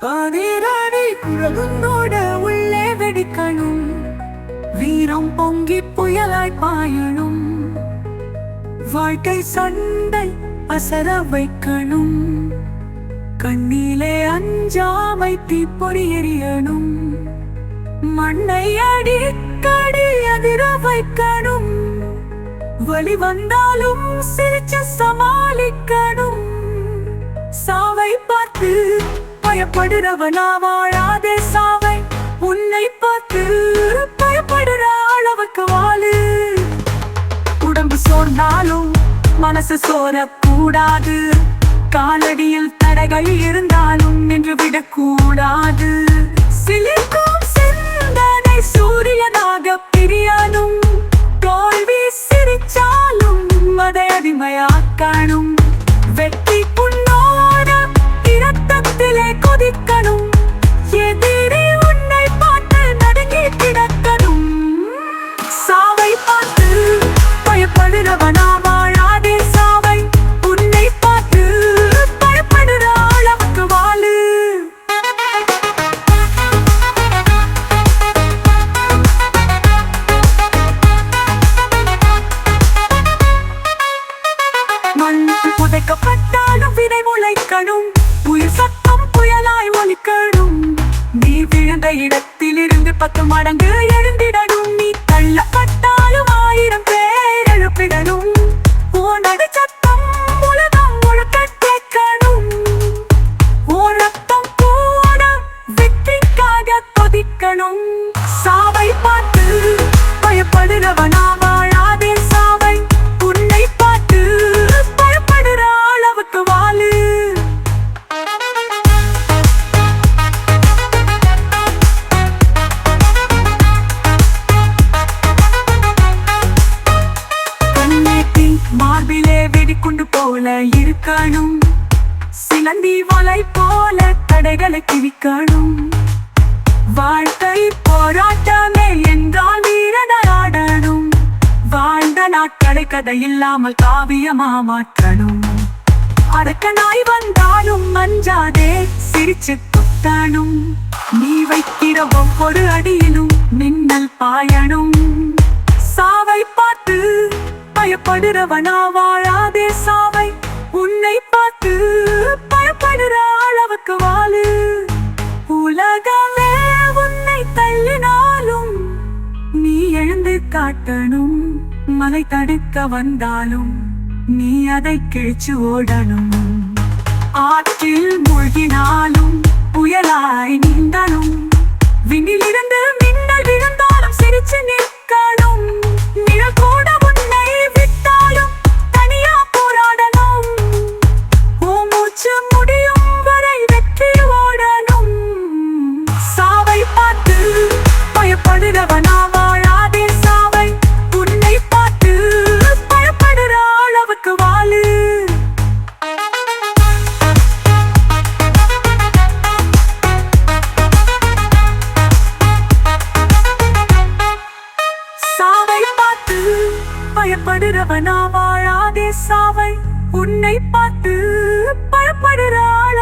அதிரடி குழகுந்தோட உள்ளே வெடிக்கணும். வீரம் பொங்கி புயலாய் பாயணும். வாழ்க்கை சண்டை அசர வைக்கணும். கண்ணிலே அஞ்சாமை தீப்பொறி எரியணும். மண்ணை அடிக்கடி அதிர வைக்கணும். வழி வந்தாலும் சிரிச்சு சமாளிக்கணும். சாவை பார்த்து பயப்படுறவனா வாழாதே சாவை. உன்னை பார்த்து பயப்படுற அளவுக்கு வாழு. உடம்பு சோர்ந்தாலும் மனசு சோரக்கூடாது. காலடியில் தடைகள் இருந்தாலும் நின்று விடக்கூடாது. சிலிர்க்கும் சிந்தனை சூரியனாக பிரியனும் தோல்வி சிரிச்சாலும் அதை அடிமையா பத்து மடங்கு எழுந்திடணும். நீ தள்ளப்பட்டாலும் ஆயிரம் பேர் எழுப்பிடணும். உனது சத்தம் உலகம் முழுக்க கேட்கணும். உன் ரத்தம் கூட வெற்றிக்காக கொதிக்கணும். சாவை பார்த்து பயப்படுறவனாக போல இருக்கணும். சிலந்தி வலை போல தடைகளை கிழிக்கணும். வாழ்க்கை போராட்டமே என்றால் வீரனாடணும் வாழ்ந்த நாட்களை கதை இல்லாமல் காவியமா மாற்றணும். அரக்க நாய் வந்தாலும் மஞ்சாதே சிரிச்சு குத்தணும். நீ வைக்கிற ஒவ்வொரு அடியிலும் மின்னல் பாயணும். சாவை பார்த்து பயப்படுறவனா வாழாதே சாவை காட்டணும் மலை தடுக்க வந்தாலும் நீ அதை கிழிச்சு ஓடணும். ஆற்றில் மூழ்கினாலும் புயலாய் நீந்தனும் விண்ணிலிருந்து மின்னல் விழுந்தாலும் சிரிச்சு நிற்கணும். நிழக்கூட உன்னை விட்டாலும் தனியா போராடணும். உன் மூச்சு முடியும் வரை வெற்றி ஓடணும். சாவை பார்த்து பயப்படுகிறவனா பயப்படுறவனா வாழாதே சாவை. உன்னை பார்த்து பயப்படுறாள்.